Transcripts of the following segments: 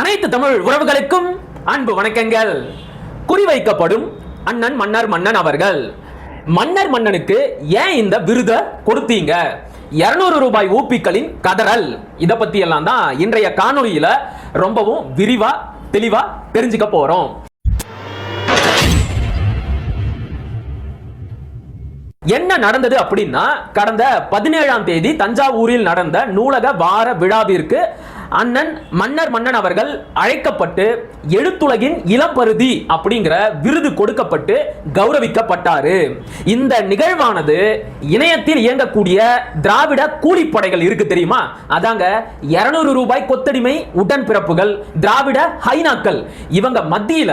அனைத்து தமிழ் உறவுகளுக்கும் அன்பு வணக்கங்கள். குறிவைக்கப்படும் அண்ணன் மன்னர் மன்னன் அவர்கள். மன்னர் மன்னனுக்கு ஏன் இந்த விருதை கொடுத்தீங்க? 200 ரூபாய் ஊப்பிக்களின் கதறல். இதை பத்தி எல்லாம் தான் இன்றைய காணொலியில ரொம்பவும் விரிவா தெளிவா தெரிஞ்சுக்க போறோம். என்ன நடந்தது அப்படின்னா கடந்த பதினேழாம் தேதி தஞ்சாவூரில் நடந்த நூலக வார விழாவிற்கு அண்ணன் மன்னர் மன்னன் அவர்கள் அழைக்கப்பட்டு எழுத்துலகின் இளம்பருதி அப்படிங்கிற விருது கொடுக்கப்பட்டு கௌரவிக்கப்பட்டாரு. இந்த நிகழ்வானது இணையத்தில் இயங்கக்கூடிய திராவிட கூலிப்படைகள் இருக்கு தெரியுமா? அதாங்க 200 ரூபாய் கொத்தடிமை உடன்பிறப்புகள் திராவிட ஹைனாக்கள். இவங்க மத்தியில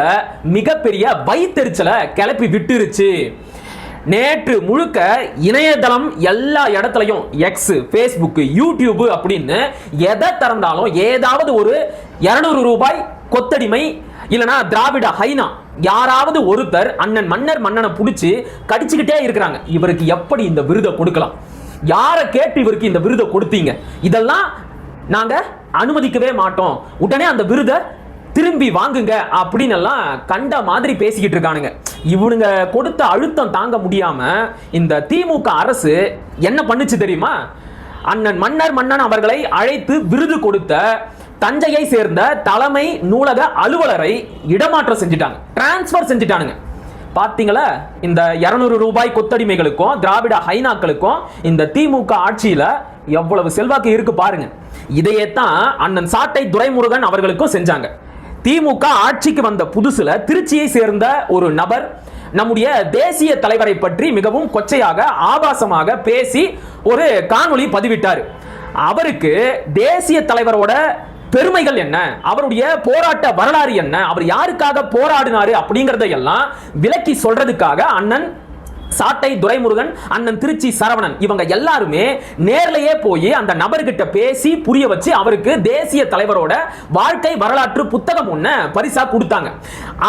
மிகப்பெரிய வைத்தெரிச்சலை கிளப்பி விட்டுருச்சு. நேற்று முழுக்க இணையதளம் எல்லா இடத்துலையும் எக்ஸ் ஃபேஸ்புக் யூடியூப் அப்படின்னு எதை திறந்தாலும் ஏதாவது ஒரு 200 ரூபாய் கொத்தடிமை இல்லைனா திராவிட ஹைனா யாராவது ஒருத்தர் அண்ணன் மன்னர் மன்னனை பிடிச்சி கடிச்சுக்கிட்டே இருக்கிறாங்க. இவருக்கு எப்படி இந்த விருதை கொடுக்கலாம்? யாரை கேட்டு இவருக்கு இந்த விருதை கொடுத்தீங்க? இதெல்லாம் நாங்கள் அனுமதிக்கவே மாட்டோம். உடனே அந்த விருதை திரும்பி வாங்குங்க அப்படின்னு எல்லாம் கண்ட மாதிரி பேசிக்கிட்டு இருக்கானுங்க. இவனுங்க கொடுத்த அழுத்தம் தாங்க முடியாம இந்த திமுக அரசு என்ன பண்ணுச்சு தெரியுமா? அண்ணன் மன்னர் மன்னன் அவர்களை அழைத்து விருது கொடுத்த தஞ்சையை சேர்ந்த தலைமை நூலக அலுவலரை இடமாற்றம் செஞ்சுட்டாங்க. டிரான்ஸ்ஃபர் செஞ்சுட்டானுங்க. பாத்தீங்களா? இந்த 200 ரூபாய் கொத்தடிமைகளுக்கும் திராவிட ஹைனாக்களுக்கும் இந்த திமுக ஆட்சியில எவ்வளவு செல்வாக்கு இருக்கு பாருங்க. இதையே தான் அண்ணன் சாட்டை துரைமுருகன் அவர்களுக்கும் செஞ்சாங்க. திமுக ஆட்சிக்கு வந்த புதுசுல திருச்சியை சேர்ந்த ஒரு நபர் நம்முடைய தேசிய தலைவரை பற்றி மிகவும் கொச்சையாக ஆபாசமாக பேசி ஒரு காணொளி பதிவிட்டார். அவருக்கு தேசிய தலைவரோட பெருமைகள் என்ன? அவருடைய போராட்ட வரலாறு என்ன? அவர் யாருக்காக போராடினாரு அப்படிங்கறதை எல்லாம் விலக்கி சொல்றதுக்காக அண்ணன் சாட்டை துரைமுருகன் அண்ணன் திருச்சி சரவணன். இவங்க எல்லாருமே நேர்லயே போய் அந்த நபர்கிட்ட பேசி புரிய வச்சு அவருக்கு தேசிய தலைவரோட வாழ்க்கை வரலாற்று புத்தகம் ஒன்று பரிசா கொடுத்தாங்க.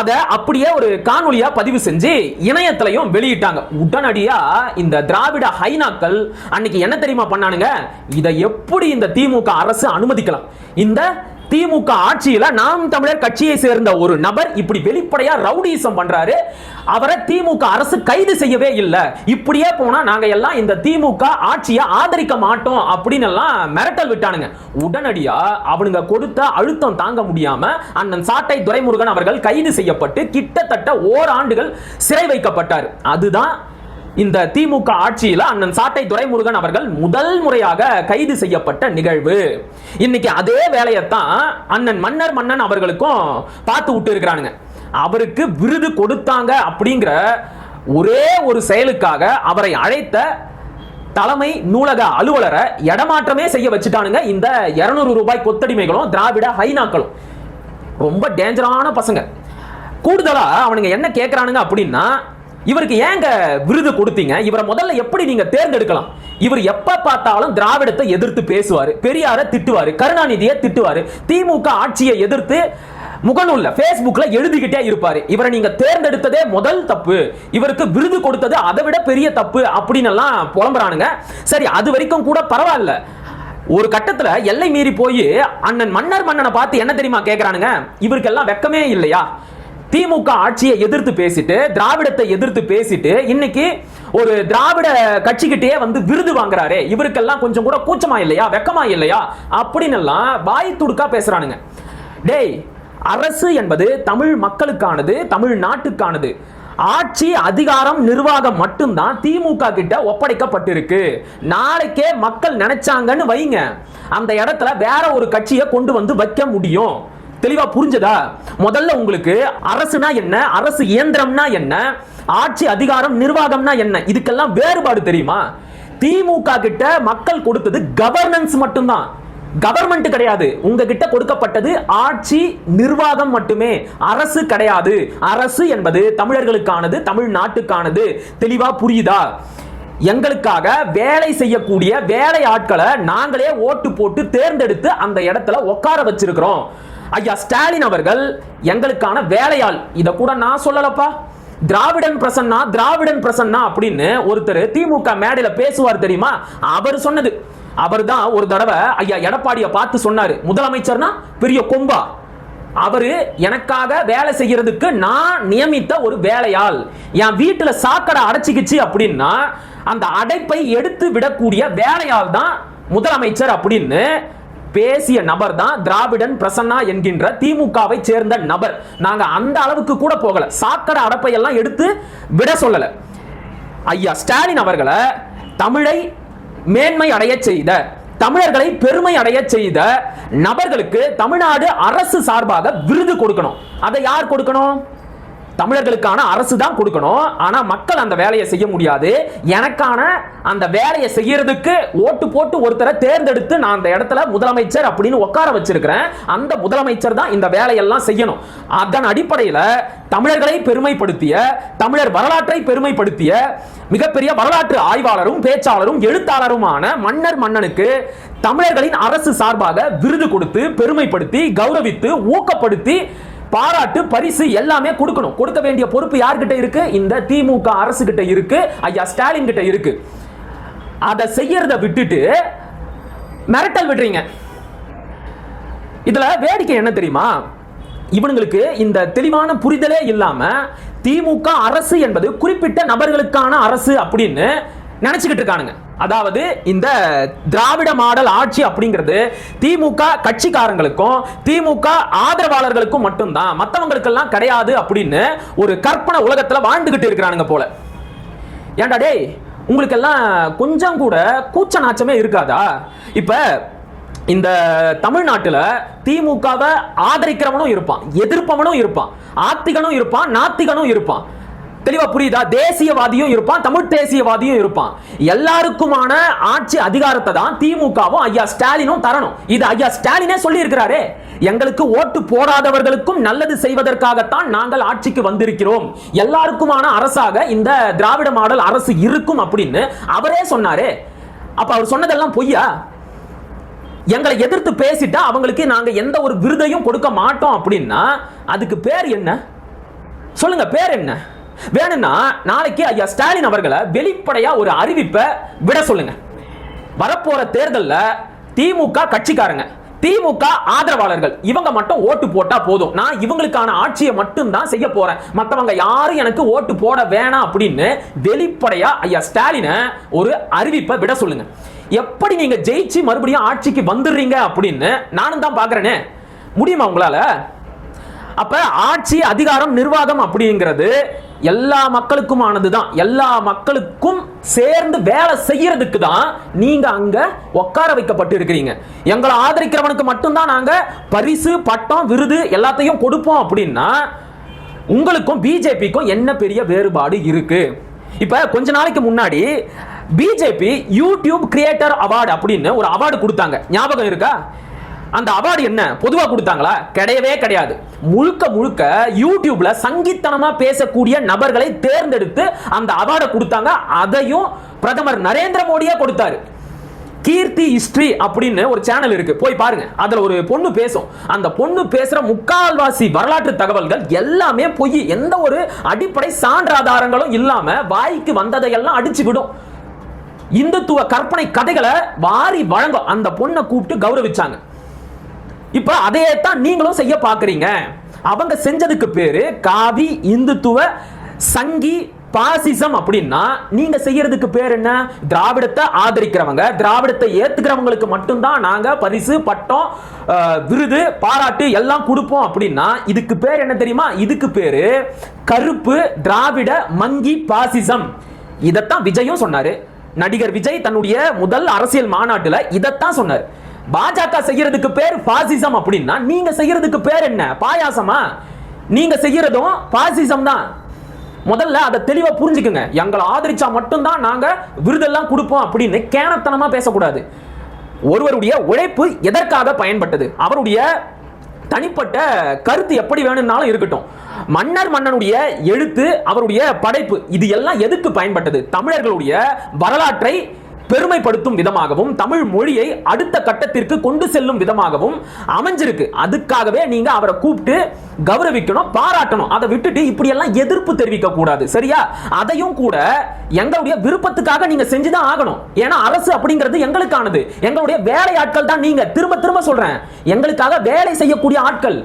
அதை அப்படியே ஒரு காணொலியா பதிவு செஞ்சு இணையத்திலையும் வெளியிட்டாங்க. உடனடியா இந்த திராவிட ஹைனாக்கள் அன்னைக்கு என்ன தெரியுமா பண்ணானுங்க? இதை எப்படி இந்த திமுக அரசு அனுமதிக்கலாம்? இந்த திமுக ஆட்சியில நாம் தமிழர் கட்சியை சேர்ந்த ஒரு நபர் இப்படி வெளிப்படையா ரவுடிசம் பண்றாரு. அவரை திமுக அரசு கைது செய்யவே இல்லை. இப்படியே போனா நாங்க எல்லாம் இந்த திமுக ஆட்சியை ஆதரிக்க மாட்டோம் அப்படின்னு எல்லாம் மிரட்டல் விட்டானுங்க. உடனடியா அவனுங்க கொடுத்த அழுத்தம் தாங்க முடியாம அண்ணன் சாட்டை துரைமுருகன் அவர்கள் கைது செய்யப்பட்டு கிட்டத்தட்ட ஓராண்டுகள் சிறை வைக்கப்பட்டார். அதுதான் இந்த திமுக ஆட்சியில அண்ணன் சாட்டை துரைமுருகன் அவர்கள் முதல் முறையாக கைது செய்யப்பட்ட நிகழ்வு. இன்னைக்கு அதே வேலையத்தான் அண்ணன் மன்னர் மன்னன் அவர்களுக்கும் பார்த்து விட்டு இருக்கிறானுங்க அவருக்கு விருது கொடுத்தாங்க அப்படிங்கிற ஒரே ஒரு செயலுக்காக அவரை அழைத்த தலைமை நூலக அலுவலரை இடமாற்றமே செய்ய வச்சுட்டானுங்க. இந்த 200 ரூபாய் கொத்தடிமைகளும் திராவிட ஹைனாக்களும். ரொம்ப டேஞ்சரான பசங்க. கூடுதலா அவனுங்க என்ன கேட்கறானுங்க அப்படின்னா இவருக்கு ஏங்க விருது கொடுத்தீங்க? இவரை முதல்ல எப்படி நீங்க தேர்ந்தெடுக்கலாம்? இவர் எப்ப பார்த்தாலும் திராவிடத்தை எதிர்த்து பேசுவார் பெரியாரை திட்டுவார் கருணாநிதியை திட்டுவார் திமுக ஆட்சியை எதிர்த்து முகநூல்ல Facebookல எழுதிக்கிட்டே இருப்பாரு. இவரை நீங்க தேர்ந்தெடுத்ததே முதல் தப்பு. இவருக்கு விருது கொடுத்தது அதை விட பெரிய தப்பு அப்படின்னு எல்லாம் புலம்புறானுங்க. சரி அது வரைக்கும் கூட பரவாயில்ல. ஒரு கட்டத்துல எல்லை மீறி போய் அண்ணன் மன்னர் மன்னனை பார்த்து என்ன தெரியுமா கேட்கறானுங்க இவருக்கெல்லாம் வெக்கமே இல்லையா? திமுக ஆட்சியை எதிர்த்து பேசிட்டு திராவிடத்தை எதிர்த்து பேசிட்டு இன்னைக்கு ஒரு திராவிட கட்சிக்கிட்டே வந்து விருது வாங்குறாரே. இவருக்கெல்லாம் கொஞ்சம் கூட கூச்சமா இல்லையா? வெக்கமா இல்லையா? அப்படின்னு எல்லாம் வாய் துடுக்கா பேசுறானுங்க. டேய் அரசு என்பது தமிழ் மக்களுக்கானது தமிழ் நாட்டுக்கானது. ஆட்சி அதிகாரம் நிர்வாகம் மட்டும்தான் திமுக கிட்ட ஒப்படைக்கப்பட்டிருக்கு. நாளைக்கே மக்கள் நினைச்சாங்கன்னு வைங்க. அந்த இடத்துல வேற ஒரு கட்சியை கொண்டு வந்து வைக்க முடியும். தெளிவா புரிஞ்சதா? முதல்ல உங்களுக்கு அரசுனா என்ன? அரசு இயந்திரம்னா என்ன? ஆட்சி அதிகாரம் நிர்வாகம்னா என்ன? இதுக்கெல்லாம் வேறுபாடு தெரியுமா? திமுக கிட்ட மக்கள் கொடுத்தது கவர்னன்ஸ் மட்டும்தான். கவர்மெண்ட் கிடையாது. உங்ககிட்ட கொடுக்கப்பட்டது ஆட்சி நிர்வாகம் மட்டுமே. அரசு கிடையாது. அரசு என்பது தமிழர்களுக்கானது தமிழ்நாட்டுக்கானது. தெளிவா புரியுதா? எங்களுக்காக வேலை செய்யக்கூடிய வேலை ஆட்களை நாங்களே ஓட்டு போட்டு தேர்ந்தெடுத்து அந்த இடத்துல உட்கார வச்சிருக்கிறோம். ஐயா ஸ்டாலின் அவர்கள் எங்களுக்கான வேலையாள். இதை கூட நான் சொல்லலப்பா. திராவிடன் பிரசன்னா திராவிடன் பிரசன்னா அப்படின்னு ஒருத்தர் திமுக மேடையில பேசுவார் தெரியுமா? அவர் சொன்னது. அவர் தான் ஒரு தடவை ஐயா எடப்பாடியை பார்த்து சொன்னாரு. முதலமைச்சர்னா பெரிய கொம்பா. அவரு எனக்காக வேலை செய்யறதுக்கு நான் நியமித்த ஒரு வேலையாள். என் வீட்டுல சாக்கடை அடைச்சிக்கிச்சு அப்படின்னா அந்த அடைப்பை எடுத்து விடக்கூடிய வேலையால் தான் முதலமைச்சர் அப்படின்னு பேசிய நபர் தான் திராவிடன் பிரசன்னா என்கின்ற திமுகவை சேர்ந்த நபர். நாங்க அந்த அளவுக்கு கூட போகல. சாக்கடை அடப்பையெல்லாம் எல்லாம் எடுத்து விட சொல்லல. ஐயா ஸ்டாலின் அவர்களை தமிழை மேன்மை அடைய செய்த தமிழர்களை பெருமை அடைய செய்த நபர்களுக்கு தமிழ்நாடு அரசு சார்பாக விருது கொடுக்கணும். அதை யார் கொடுக்கணும்? தமிழர்களுக்கான அரசு தான் கொடுக்கணும். ஆனா மக்கள் அந்த வேலையை செய்ய முடியாது. எனக்கான அந்த வேலையை செய்யறதுக்கு ஓட்டு போட்டு ஒருத்தரை தேர்ந்தெடுத்து நான் அந்த இடத்துல முதலமைச்சர் அப்படின்னு உட்கார வச்சிருக்கிறேன். அந்த முதலமைச்சர் தான் இந்த வேலையெல்லாம் செய்யணும். அதன் அடிப்படையில் தமிழர்களை பெருமைப்படுத்திய தமிழர் வரலாற்றை பெருமைப்படுத்திய மிகப்பெரிய வரலாற்று ஆய்வாளரும் பேச்சாளரும் எழுத்தாளருமான மன்னர் மன்னனுக்கு தமிழர்களின் அரசு சார்பாக விருது கொடுத்து பெருமைப்படுத்தி கௌரவித்து ஊக்கப்படுத்தி பாராட்டு பரிசு எல்லாமே கொடுக்கணும். கொடுக்க வேண்டிய பொறுப்பு யார்கிட்ட இருக்கு? இந்த திமுக அரசு கிட்ட இருக்கு. ஐயா ஸ்டாலின் கிட்ட இருக்கு. அதை செய்யறத விட்டுட்டு மிரட்டல் விடுறீங்க. இதுல வேடிக்கை என்ன தெரியுமா? இவனுங்களுக்கு இந்த தெளிவான புரிதலே இல்லாம திமுக அரசு என்பது குறிப்பிட்ட நபர்களுக்கான அரசு அப்படின்னு நினைச்சுக்கிட்டு இருக்கானுங்க அதாவது இந்த திராவிட மாடல் ஆட்சி அப்படிங்கிறது திமுக கட்சிக்காரங்களுக்கும் திமுக ஆதரவாளர்களுக்கும் மட்டும்தான். மற்றவங்களுக்கெல்லாம் கிடையாது அப்படின்னு ஒரு கற்பனை உலகத்துல வாழ்ந்துகிட்டு இருக்கிறானுங்க போல. ஏன்டா டேய் உங்களுக்கெல்லாம் கொஞ்சம் கூட கூச்ச நாச்சமே இருக்காதா? இப்ப இந்த தமிழ்நாட்டுல திமுகவை ஆதரிக்கிறவனும் இருப்பான் எதிர்ப்பவனும் இருப்பான் ஆத்திகனும் இருப்பான் நாத்திகனும் இருப்பான். தெளிவா புரியுதா? தேசியவாதியும் இருப்பான் தமிழ் தேசியவாதியும் இருப்பான். எல்லாருக்குமான ஆட்சி அதிகாரத்தை தான் திமுகவும் ஐயா ஸ்டாலினும் தரணும். இது ஐயா ஸ்டாலினே சொல்லி இருக்கிறாரே எங்களுக்கு ஓட்டு போடாதவர்களுக்கும் நல்லது செய்வதற்காகத்தான் நாங்கள் ஆட்சிக்கு வந்திருக்கிறோம். எல்லாருக்குமான அரசாக இந்த திராவிட மாடல் அரசு இருக்கும் அப்படின்னு அவரே சொன்னாரே. அப்ப அவர் சொன்னதெல்லாம் பொய்யா? எங்களை எதிர்த்து பேசிட்டா அவங்களுக்கு நாங்க எந்த ஒரு விருதையும் கொடுக்க மாட்டோம் அப்படின்னா அதுக்கு பேர் என்ன? சொல்லுங்க பேர் என்ன? வேணும்னா நாளைக்கு ஐயா ஸ்டாலின் அவர்களை வெளிப்படையா ஒரு அறிவிப்பை விட சொல்லுங்க. வரப்போற தேர்தலில் திமுக கட்சிக்காரங்க திமுக ஆதரவாளர்கள் இவங்க மட்டும் ஓட்டு போட்டா போதும். நான் இவங்களுக்கான ஆட்சியை மட்டும்தான் செய்ய போறேன். மற்றவங்க யாரும் எனக்கு ஓட்டு போட வேணாம் அப்படின்னு வெளிப்படையா ஐயா ஸ்டாலினை ஒரு அறிவிப்பை விட சொல்லுங்க. எப்படி நீங்க ஜெயிச்சு மறுபடியும் ஆட்சிக்கு வந்துடுறீங்க அப்படின்னு நானும் தான் பாக்குறேனே. முடியுமா உங்களால? அப்ப ஆட்சி அதிகாரம் நிர்வாகம் அப்படிங்கிறது எல்லா மக்களுக்குமானது தான் எல்லா மக்களுக்கும் சேர்ந்து வேலை செய்யறதுக்கு தான் நீங்க அங்க உட்கார வைக்கப்பட்டு இருக்கிறீங்க எங்களை ஆதரிக்கிறவனுக்கு மட்டும்தான் நாங்க பரிசு பட்டம் விருது எல்லாத்தையும் கொடுப்போம் அப்படின்னா உங்களுக்கும் பிஜேபிக்கும் என்ன பெரிய வேறுபாடு இருக்கு? இப்ப கொஞ்ச நாளைக்கு முன்னாடி பிஜேபி யூடியூப் கிரியேட்டர் அவார்டு அப்படின்னு ஒரு அவார்டு கொடுத்தாங்க. ஞாபகம் இருக்கா? அந்த அவார்டு என்ன? பொதுவா கொடுத்தாங்களா? கிடையவே கிடையாது. முழுக்க முழுக்க யூடியூப்ல சங்கித்தனமா பேசக்கூடிய நபர்களை தேர்ந்தெடுத்து அந்த அவார்டை கொடுத்தாங்க. அதையும் பிரதமர் நரேந்திர மோடியே கொடுத்தாரு. கீர்த்தி ஹிஸ்டரி அப்படின்னு ஒரு சேனல் இருக்கு. போய் பாருங்க. அதுல ஒரு பொண்ணு பேசும். அந்த பொண்ணு பேசுற முக்கால்வாசி வரலாற்று தகவல்கள் எல்லாமே பொய். எந்த ஒரு அடிப்படை சான்றாதாரங்களும் இல்லாம வாய்க்கு வந்ததையெல்லாம் அடிச்சு விடும். இந்துத்துவ கற்பனை கதைகளை வாரி வழங்கும். அந்த பொண்ணை கூப்பிட்டு கௌரவிச்சாங்க. இப்ப அதையே தான் நீங்களும் செய்ய பாக்குறீங்க அவங்க செஞ்சதுக்கு பேரு காவி இந்துத்துவ சங்கி பாசிசம் அப்படின்னா நீங்க செய்யறதுக்கு பேர் என்ன? திராவிடத்தை ஆதரிக்கிறவங்க. திராவிடத்தை ஏத்துக்கிறவங்களுக்கு மட்டும்தான் நாங்க பரிசு பட்டம் விருது பாராட்டு எல்லாம் கொடுப்போம் அப்படின்னா இதுக்கு பேர் என்ன தெரியுமா? இதுக்கு பேரு கருப்பு திராவிட மங்கி பாசிசம். இதைத்தான் விஜயும் சொன்னாரு. நடிகர் விஜய் தன்னுடைய முதல் அரசியல் மாநாட்டுல இதைத்தான் சொன்னார். பாஜக செய்யறதுக்கு பேர் பாசிசம் அப்படின்னா நீங்க செய்யறதுக்கு பேர் என்ன? பாயாசமா? நீங்க செய்யறதும் பாசிசம் தான். முதல்ல அதை தெளிவா புரிஞ்சுக்குங்க. எங்களை ஆதரிச்சா மட்டும்தான் நாங்க விருதெல்லாம் கொடுப்போம் அப்படின்னு கேனத்தனமா பேசக்கூடாது. ஒருவருடைய உழைப்பு எதற்காக பயன்பட்டது? அவருடைய தனிப்பட்ட கருத்து எப்படி வேணும்னாலும் இருக்கட்டும். மன்னர் மன்னனுடைய எழுத்து அவருடைய படைப்பு இது எல்லாம் எதுக்கு பயன்பட்டது? தமிழர்களுடைய வரலாற்றை பெருமைப்படுத்தும் விதமாகவும் தமிழ் மொழியை அடுத்த கட்டத்திற்கு கொண்டு செல்லும் விதமாகவும் அமைஞ்சிருக்கு. அதுக்காகவே நீங்க அவரை கூப்பிட்டு கௌரவிக்கணும் பாராட்டணும். அதை விட்டுட்டு இப்படி எல்லாம் எதிர்ப்பு தெரிவிக்க கூடாது சரியா? அதையும் கூட எங்களுடைய விருப்பத்துக்காக நீங்க செஞ்சுதான் ஆகணும். ஏன்னா அரசு அப்படிங்கிறது எங்களுக்கானது. எங்களுடைய வேலை ஆட்கள் தான் நீங்க. திரும்ப திரும்ப சொல்றேன். எங்களுக்காக வேலை செய்யக்கூடிய ஆட்கள்.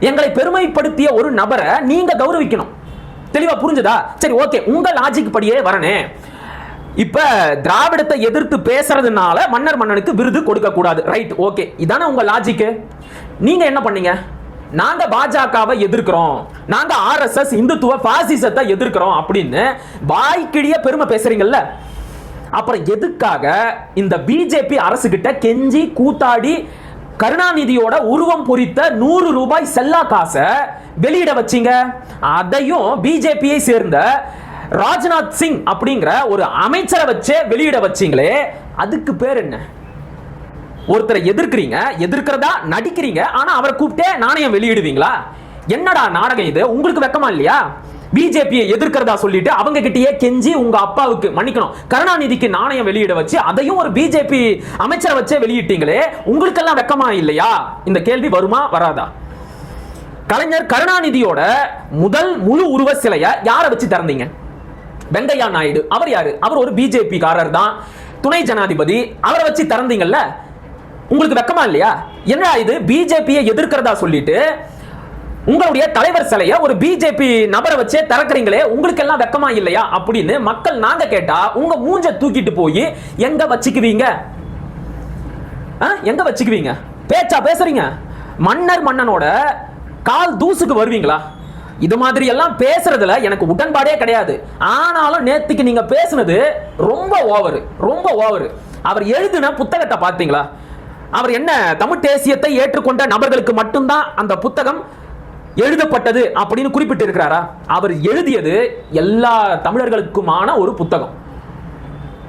எங்களை பெருமைப்படுத்திய ஒரு நபரை நீங்க கௌரவிக்கணும். தெளிவா புரிஞ்சுதா? சரி ஓகே. உங்க லாஜிக் படியே வரனே. இப்ப திராவிடத்தை எதிர்த்து பேசுறதுனால மன்னர் மன்னனுக்கு விருது கொடுக்க கூடாது. ரைட் ஓகே இதானே உங்க லாஜிக்கு நீங்க என்ன பண்ணீங்க? நாங்க பாஜகவை எதிர்க்கிறோம். நாங்க ஆர்எஸ்எஸ் இந்துத்துவ பாசிசத்தை எதிர்க்கிறோம் அப்படின்னு வாய்க்கிழிய பெருமை பேசுறீங்கல்ல? அப்புறம் எதுக்காக இந்த பிஜேபி அரசு கிட்ட கெஞ்சி கூத்தாடி கருணாநிதியோட உருவம் பொறித்த நூறு ரூபாய் செல்லா காசை வெளியிட வச்சீங்க? அதையும் பிஜேபியை சேர்ந்த ராஜ்நாத் சிங் அப்படிங்கிற ஒரு அமைச்சரை வச்சே வெளியிட வச்சீங்களே அதுக்கு பேர் என்ன? ஒருத்தரை எதிர்க்கிறீங்க எதிர்க்கிறதா நடிக்கிறீங்க ஆனா அவரை கூப்பிட்டே நாணயம் வெளியிடுவீங்களா? என்னடா நாடகம் இது? உங்களுக்கு வெக்கமா இல்லையா? பிஜேபியை எதிர்க்கிறதா சொல்லிட்டு அவங்க கிட்டயே கெஞ்சி உங்க அப்பாவுக்கு மன்னிக்கணும். கருணாநிதிக்கு நாணயம் வெளியிட வச்சு அதையும் ஒரு பிஜேபி அமைச்சரை வச்சே வெளியிட்டீங்களே உங்களுக்கெல்லாம் வெக்கமா இல்லையா? இந்த கேள்வி வருமா வராதா? கலைஞர் கருணாநிதியோட முதல் முழு உருவ சிலையை யாரை வச்சு திறந்தீங்க? வெங்கையா நாயுடு. அவர் யாரு? அவர் ஒரு பிஜேபி காரர் தான் துணை ஜனாதிபதி. அவரை வச்சு திறந்தீங்கல்ல? உங்களுக்கு வெக்கமா இல்லையா? என்ன இது? பிஜேபியை எதிர்க்கிறதா சொல்லிட்டு உங்களுடைய தலைவர் சிலைய ஒரு பிஜேபி நபரை வச்சே திறக்கிறீங்களே உங்களுக்கு எல்லாம் வெக்கமா இல்லையா? அப்படின்னு மக்கள் நாங்க கேட்டா உங்க மூஞ்ச தூக்கிட்டு போய் எங்க வச்சுக்குவீங்க? ஆ, எங்க வச்சுக்குவீங்க? பேச்சா பேசுறீங்க? மன்னர் மன்னனோட கால் தூசுக்கு வருவீங்களா? இது மாதிரி எல்லாம் பேசுறதுல எனக்கு உடன்பாடே கிடையாது. ஆனாலும் நேத்துக்கு நீங்க பேசுனது ரொம்ப ஓவர் ரொம்ப ஓவர் அவர் எழுதின புத்தகத்தை பார்த்தீங்களா? அவர் என்ன தமிழ் தேசியத்தை ஏற்றுக்கொண்ட நபர்களுக்கு மட்டும்தான் அந்த புத்தகம் எழுதப்பட்டது அப்படின்னு குறிப்பிட்டு இருக்கிறாரா அவர் எழுதியது எல்லா தமிழர்களுக்குமான ஒரு புத்தகம்.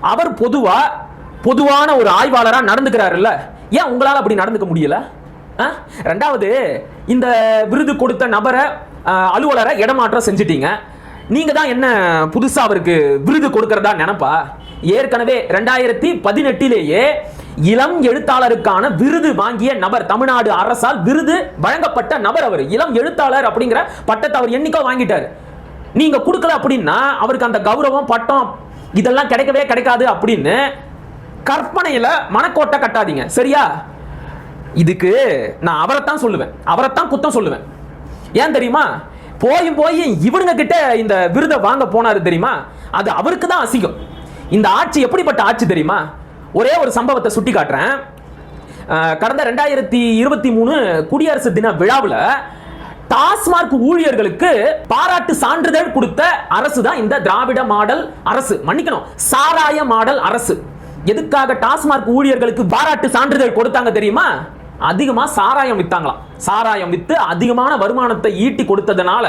அவர் பொதுவா பொதுவான ஒரு ஆய்வாளராக நடந்துக்கிறாருல்ல. ஏன் உங்களால் அப்படி நடந்துக்க முடியல? ஆ? ரெண்டாவது இந்த விருது கொடுத்த நபரை அலுவலரை இடமாற்றம் செஞ்சிட்டீங்க. நீங்க தான் என்ன புதுசா அவருக்கு விருது கொடுக்கறதா நினைப்பா? ஏற்கனவே ரெண்டாயிரத்தி பதினெட்டிலேயே இளம் எழுத்தாளருக்கான விருது வாங்கிய நபர் தமிழ்நாடு அரசால் விருது வழங்கப்பட்ட நபர் அவர். இளம் எழுத்தாளர் அப்படிங்கிற பட்டத்தை அவர் என்னைக்கோ வாங்கிட்டார். நீங்க கொடுக்கல அப்படின்னா அவருக்கு அந்த கௌரவம் பட்டம் இதெல்லாம் கிடைக்கவே கிடைக்காது அப்படின்னு கற்பனையில மனக்கோட்டை கட்டாதீங்க. சரியா? இதுக்கு நான் அவரைத்தான் சொல்லுவேன். அவரைத்தான் குத்தம் சொல்லுவேன். ஏன் தெரியுமா? போயும் போய் இவனுங்க கிட்ட இந்த விருதை வாங்க போனாரு தெரியுமா? அது அவருக்கு தான் அசிங்கம். இந்த ஆட்சி எப்படிப்பட்ட ஆட்சி தெரியுமா? ஒரே ஒரு சம்பவத்தை சுட்டி காட்டுறேன். கடந்த ரெண்டாயிரத்தி இருபத்தி மூணு குடியரசு தின விழாவில் டாஸ்மார்க் ஊழியர்களுக்கு பாராட்டு சான்றிதழ் கொடுத்த அரசு தான் இந்த திராவிட மாடல் அரசு. மன்னிக்கணும் சாராய மாடல் அரசு. எதுக்காக டாஸ்மார்க் ஊழியர்களுக்கு பாராட்டு சான்றிதழ் கொடுத்தாங்க தெரியுமா? அதிகமாக சாராயம் வித்தாங்களாம். சாராயம் வித்து அதிகமான வருமானத்தை ஈட்டி கொடுத்ததுனால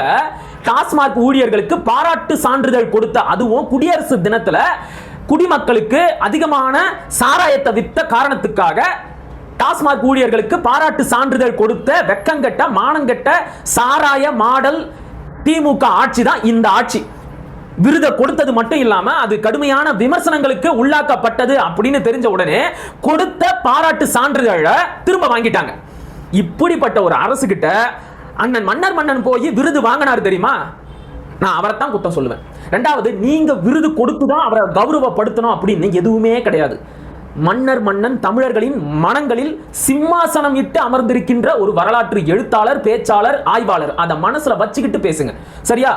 டாஸ்மாக் ஊழியர்களுக்கு பாராட்டு சான்றிதழ் கொடுத்த அதுவும் குடியரசு தினத்தில் குடிமக்களுக்கு அதிகமான சாராயத்தை வித்த காரணத்துக்காக டாஸ்மாக் ஊழியர்களுக்கு பாராட்டு சான்றிதழ் கொடுத்த வெக்கங்கட்ட மானங்கெட்ட சாராய மாடல் திமுக ஆட்சி தான் இந்த ஆட்சி. விருதை கொடுத்தது மட்டும் இல்லாம அது கடுமையான விமர்சனங்களுக்கு உள்ளாக்கப்பட்டது அப்படின்னு தெரிஞ்ச உடனே கொடுத்த பாராட்டு சான்றிதழை திரும்ப வாங்கிட்டாங்க. இப்படிப்பட்ட ஒரு அரசு கிட்ட அண்ணன் மன்னர் மன்னன் போய் விருது வாங்கினார் தெரியுமா? நான் அவரை தான் குத்தம் சொல்லுவேன். ரெண்டாவது நீங்க விருது கொடுத்து தான் அவரை கௌரவப்படுத்தணும் அப்படின்னு எதுவுமே கிடையாது. மன்னர் மன்னன் தமிழர்களின் மனங்களில் சிம்மாசனம் இட்டு அமர்ந்திருக்கின்ற ஒரு வரலாற்று எழுத்தாளர் பேச்சாளர் ஆய்வாளர். அதை மனசுல வச்சுக்கிட்டு பேசுங்க. சரியா?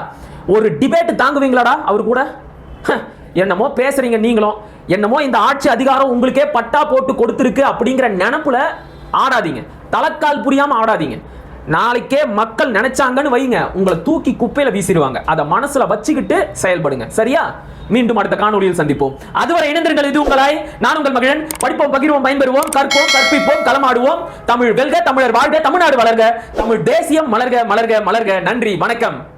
ஒரு டிபேட் தாங்குவீங்களாடா அவர் கூட? ஹ, என்னமோ பேசுறீங்க நீங்களும். என்னமோ இந்த ஆட்சி அதிகாரம் உங்களுக்கே பட்டா போட்டு கொடுத்துருக்கு அப்படிங்கிற நினப்புல ஆடாதீங்க. தலைக்கால் புரியாம ஆடாதீங்க. நாளைக்கே மக்கள் நினைச்சாங்கன்னு வைங்க. உங்களை தூக்கி குப்பையில வீசிடுவாங்க. அதை மனசுல வச்சுக்கிட்டு செயல்படுங்க. சரியா? மீண்டும் அடுத்த காணொலியில் சந்திப்போம். அதுவரை இணைந்திருங்கள். இது உங்களாய் நான் உங்கள் மகிழன் படிப்போம் பகிர்வோம் பயன்பெறுவோம் கற்போம் கற்பிப்போம் களமாடுவோம். தமிழ் வெல்க தமிழர் வாழ்க தமிழ்நாடு வளர்க. தமிழ் தேசியம் மலர்க மலர்க மலர்க. நன்றி வணக்கம்.